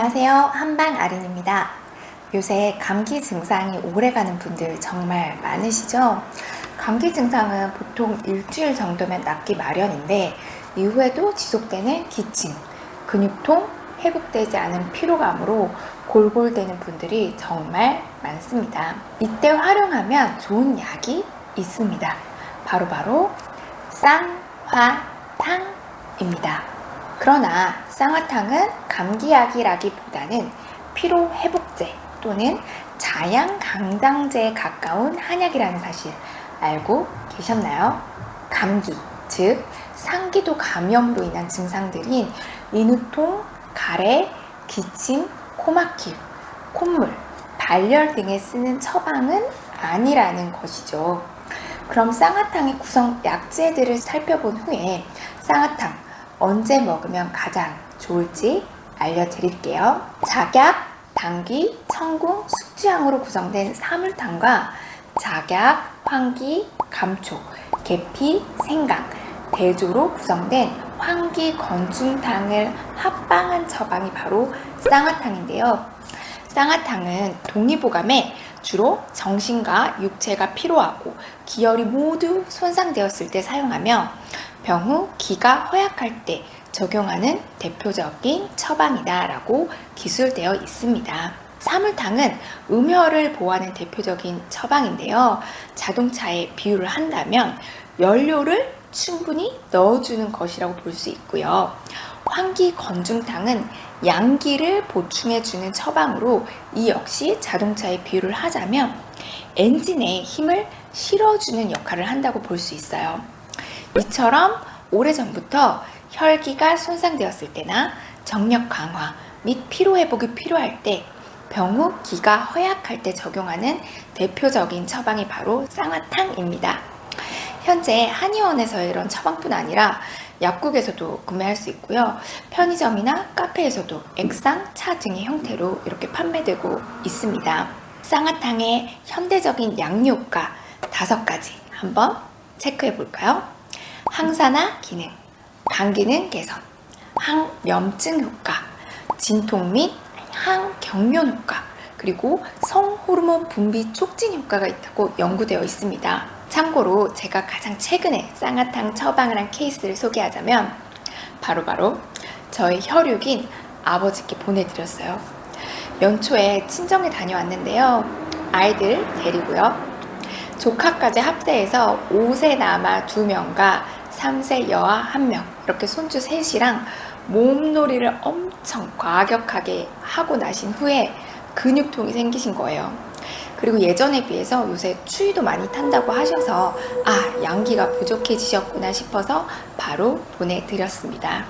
안녕하세요. 한방 아린입니다. 요새 감기 증상이 오래가는 분들 정말 많으시죠? 감기 증상은 보통 일주일 정도면 낫기 마련인데 이후에도 지속되는 기침, 근육통, 회복되지 않은 피로감으로 골골대는 분들이 정말 많습니다. 이때 활용하면 좋은 약이 있습니다. 바로바로 쌍화탕입니다. 그러나 쌍화탕은 감기약이라기보다는 피로회복제 또는 자양강장제에 가까운 한약이라는 사실 알고 계셨나요? 감기, 즉 상기도 감염으로 인한 증상들인 인후통, 가래, 기침, 코막힘, 콧물, 발열 등에 쓰는 처방은 아니라는 것이죠. 그럼 쌍화탕의 구성 약재들을 살펴본 후에 쌍화탕 언제 먹으면 가장 좋을지 알려드릴게요. 작약, 당귀, 청궁, 숙주향으로 구성된 사물탕과 작약, 황기, 감초, 계피, 생강, 대조로 구성된 황기 건중탕을 합방한 처방이 바로 쌍화탕인데요. 쌍화탕은 독립보감에 주로 정신과 육체가 피로하고 기혈이 모두 손상되었을 때 사용하며 병후 기가 허약할 때 적용하는 대표적인 처방이다라고 기술되어 있습니다. 사물탕은 음혈을 보호하는 대표적인 처방인데요. 자동차에 비유를 한다면 연료를 충분히 넣어주는 것이라고 볼 수 있고요. 환기 건중탕은 양기를 보충해주는 처방으로 이 역시 자동차에 비유를 하자면 엔진에 힘을 실어주는 역할을 한다고 볼 수 있어요. 이처럼 오래전부터 혈기가 손상되었을 때나 정력 강화 및 피로 회복이 필요할 때 병후 기가 허약할 때 적용하는 대표적인 처방이 바로 쌍화탕입니다. 현재 한의원에서 이런 처방뿐 아니라 약국에서도 구매할 수 있고요. 편의점이나 카페에서도 액상, 차 등의 형태로 이렇게 판매되고 있습니다. 쌍화탕의 현대적인 양료가 다섯 가지 한번 체크해 볼까요? 항산화 기능, 방기능 개선, 항염증 효과, 진통 및 항경련 효과, 그리고 성호르몬 분비 촉진 효과가 있다고 연구되어 있습니다. 참고로 제가 가장 최근에 쌍화탕 처방을 한 케이스를 소개하자면 바로바로 바로 저의 혈육인 아버지께 보내드렸어요. 연초에 친정에 다녀왔는데요. 아이들 데리고요. 조카까지 합세해서 5세 남아 2명과 3세 여아 1명 이렇게 손주 셋이랑 몸놀이를 엄청 과격하게 하고 나신 후에 근육통이 생기신 거예요. 그리고 예전에 비해서 요새 추위도 많이 탄다고 하셔서 아, 양기가 부족해지셨구나 싶어서 바로 보내드렸습니다.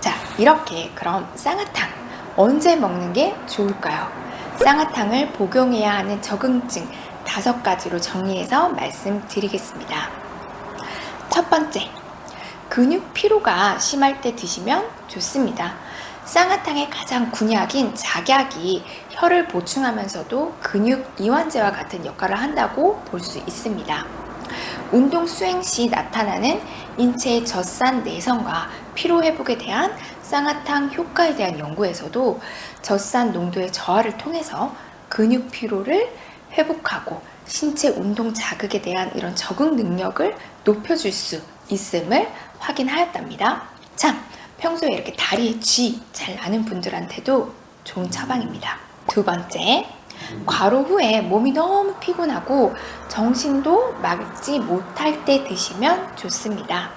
자, 이렇게 그럼 쌍화탕 언제 먹는 게 좋을까요? 쌍화탕을 복용해야 하는 적응증 다섯 가지로 정리해서 말씀드리겠습니다. 첫 번째, 근육 피로가 심할 때 드시면 좋습니다. 쌍화탕의 가장 군약인 작약이 혈을 보충하면서도 근육 이완제와 같은 역할을 한다고 볼 수 있습니다. 운동 수행 시 나타나는 인체의 젖산 내성과 피로 회복에 대한 쌍화탕 효과에 대한 연구에서도 젖산 농도의 저하를 통해서 근육 피로를 회복하고 신체 운동 자극에 대한 이런 적응 능력을 높여줄 수 있음을 확인하였답니다. 참, 평소에 이렇게 다리에 쥐 잘 나는 분들한테도 좋은 처방입니다. 두 번째, 과로 후에 몸이 너무 피곤하고 정신도 막지 못할 때 드시면 좋습니다.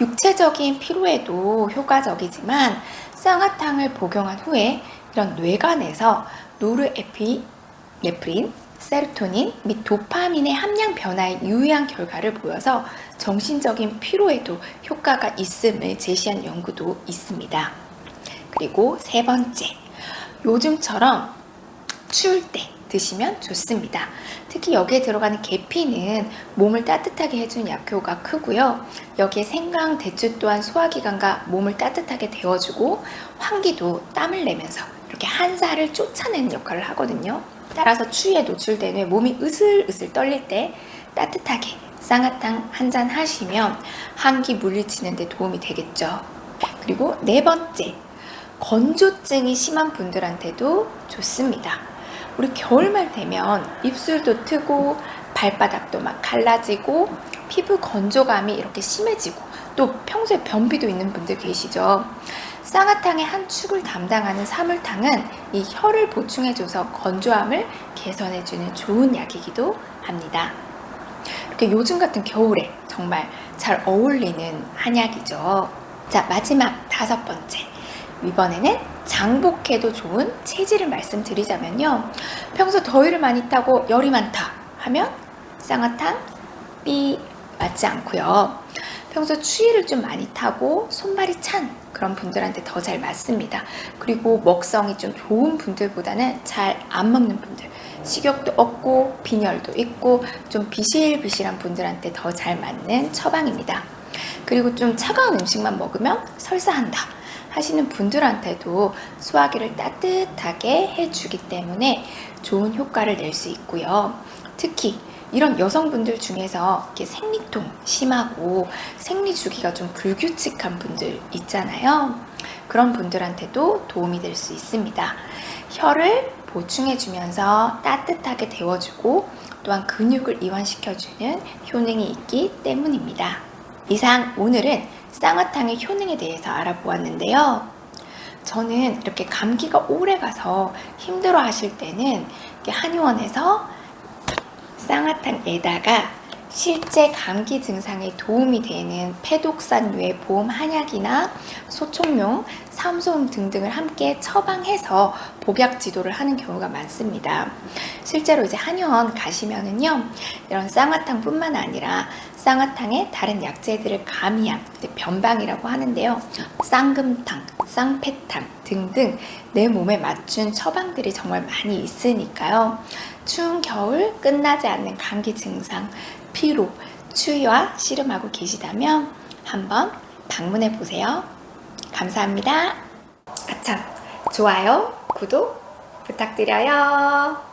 육체적인 피로에도 효과적이지만 쌍화탕을 복용한 후에 이런 뇌관에서 노르에피 네프린, 세로토닌 및 도파민의 함량 변화에 유의한 결과를 보여서 정신적인 피로에도 효과가 있음을 제시한 연구도 있습니다. 그리고 세 번째, 요즘처럼 추울 때 드시면 좋습니다. 특히 여기에 들어가는 계피는 몸을 따뜻하게 해주는 약효가 크고요. 여기에 생강, 대추 또한 소화기관과 몸을 따뜻하게 데워주고 환기도 땀을 내면서 이렇게 한사를 쫓아내는 역할을 하거든요. 따라서 추위에 노출된 후에 몸이 으슬으슬 떨릴 때 따뜻하게 쌍화탕 한 잔 하시면 한기 물리치는 데 도움이 되겠죠. 그리고 네 번째, 건조증이 심한 분들한테도 좋습니다. 우리 겨울말 되면 입술도 트고 발바닥도 막 갈라지고 피부 건조감이 이렇게 심해지고 또 평소에 변비도 있는 분들 계시죠. 쌍화탕의 한 축을 담당하는 사물탕은 이 혀를 보충해줘서 건조함을 개선해주는 좋은 약이기도 합니다. 이렇게 요즘 같은 겨울에 정말 잘 어울리는 한약이죠. 자, 마지막 다섯 번째. 이번에는 장복해도 좋은 체질을 말씀드리자면요. 평소 더위를 많이 타고 열이 많다 하면 쌍화탕 B 맞지 않고요. 평소 추위를 좀 많이 타고 손발이 찬 그런 분들한테 더 잘 맞습니다. 그리고 먹성이 좀 좋은 분들보다는 잘 안 먹는 분들, 식욕도 없고 빈혈도 있고 좀 비실비실한 분들한테 더 잘 맞는 처방입니다. 그리고 좀 차가운 음식만 먹으면 설사한다 하시는 분들한테도 소화기를 따뜻하게 해주기 때문에 좋은 효과를 낼 수 있고요. 특히 이런 여성분들 중에서 이렇게 생리통 심하고 생리 주기가 좀 불규칙한 분들 있잖아요. 그런 분들한테도 도움이 될 수 있습니다. 혀를 보충해주면서 따뜻하게 데워주고 또한 근육을 이완시켜주는 효능이 있기 때문입니다. 이상 오늘은 쌍화탕의 효능에 대해서 알아보았는데요. 저는 이렇게 감기가 오래 가서 힘들어 하실 때는 한의원에서 쌍화탕에다가 실제 감기 증상에 도움이 되는 패독산유의 보험 한약이나 소총용, 삼소음 등등을 함께 처방해서 복약 지도를 하는 경우가 많습니다. 실제로 이제 한의원 가시면은요, 이런 쌍화탕뿐만 아니라 쌍화탕에 다른 약재들을 가미한 변방이라고 하는데요. 쌍금탕, 쌍패탕 등등 내 몸에 맞춘 처방들이 정말 많이 있으니까요. 추운 겨울 끝나지 않는 감기 증상, 피로, 추위와 씨름하고 계시다면 한번 방문해 보세요. 감사합니다. 아참, 좋아요, 구독 부탁드려요.